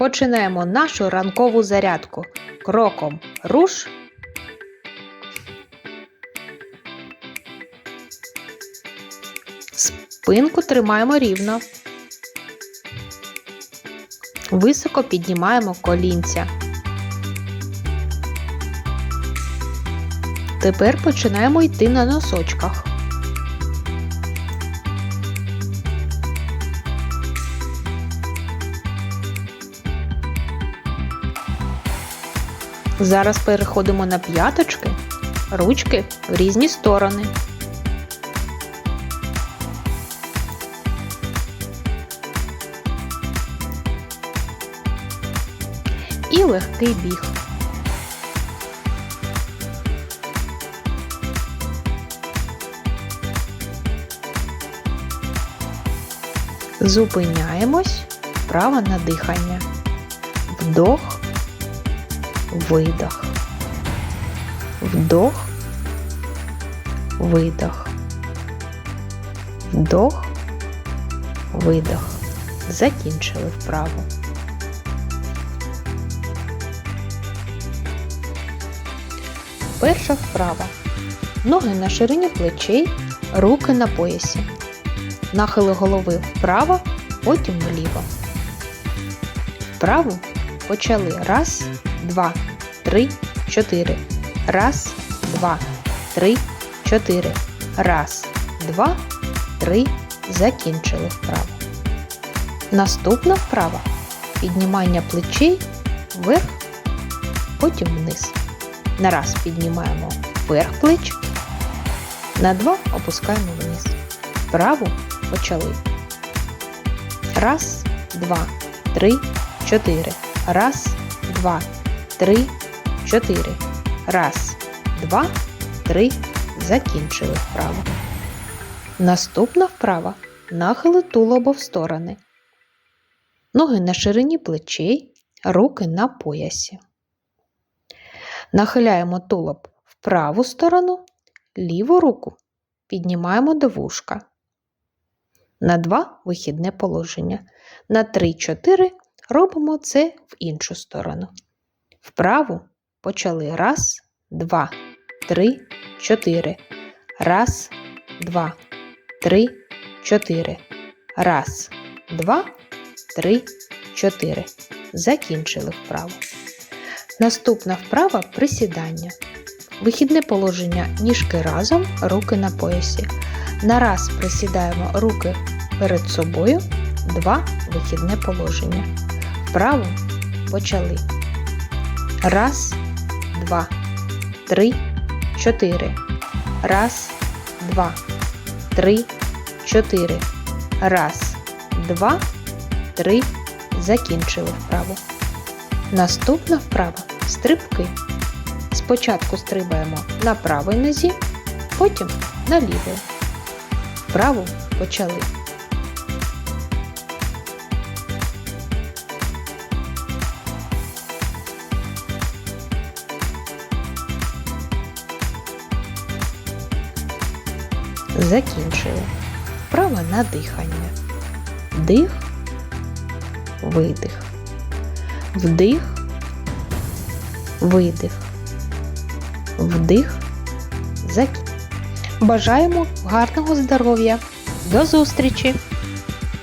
Починаємо нашу ранкову зарядку. Кроком руш. Спинку тримаємо рівно. Високо піднімаємо колінця. Тепер починаємо йти на носочках. Зараз переходимо на п'яточки, ручки в різні сторони. І легкий біг. Зупиняємось, право на дихання. Вдох, видох. Вдох, видох. Вдох, видох. Закінчили вправу. Перша вправа. Ноги на ширині плечей, руки на поясі. Нахили голови вправо, потім вліво. Вправу почали. Раз, два, три, чотири. Раз, два, три, чотири. Раз, два, три. Закінчили вправу. Наступна вправа. Піднімання плечей вверх, потім вниз. На раз піднімаємо вверх плеч, на два опускаємо вниз. Вправу почали. Раз, два, три, чотири. Раз, два, три, чотири. Раз, два, три. Закінчили вправу. Наступна вправа. Нахили тулоба в сторони. Ноги на ширині плечей, руки на поясі. Нахиляємо тулуб в праву сторону, ліву руку піднімаємо до вушка. На 2 вихідне положення. На 3-4 робимо це в іншу сторону. Вправу почали. Раз, два, три, чотири. Раз, два, три, чотири. Раз, два, три, чотири. Закінчили вправу. Наступна вправа присідання. Вихідне положення ніжки разом, руки на поясі. На раз присідаємо руки перед собою, два вихідне положення. Вправо почали. Раз, два, три, чотири. Раз, два, три, чотири. Раз, два, три. Закінчили вправу. Наступна вправа стрибки. Спочатку стрибаємо на правій нозі, потім на лівій. Вправу почали. Закінчили. Вправа на дихання. Дих, видих. Вдих, видих. Вдих, закінчили. Бажаємо гарного здоров'я. До зустрічі!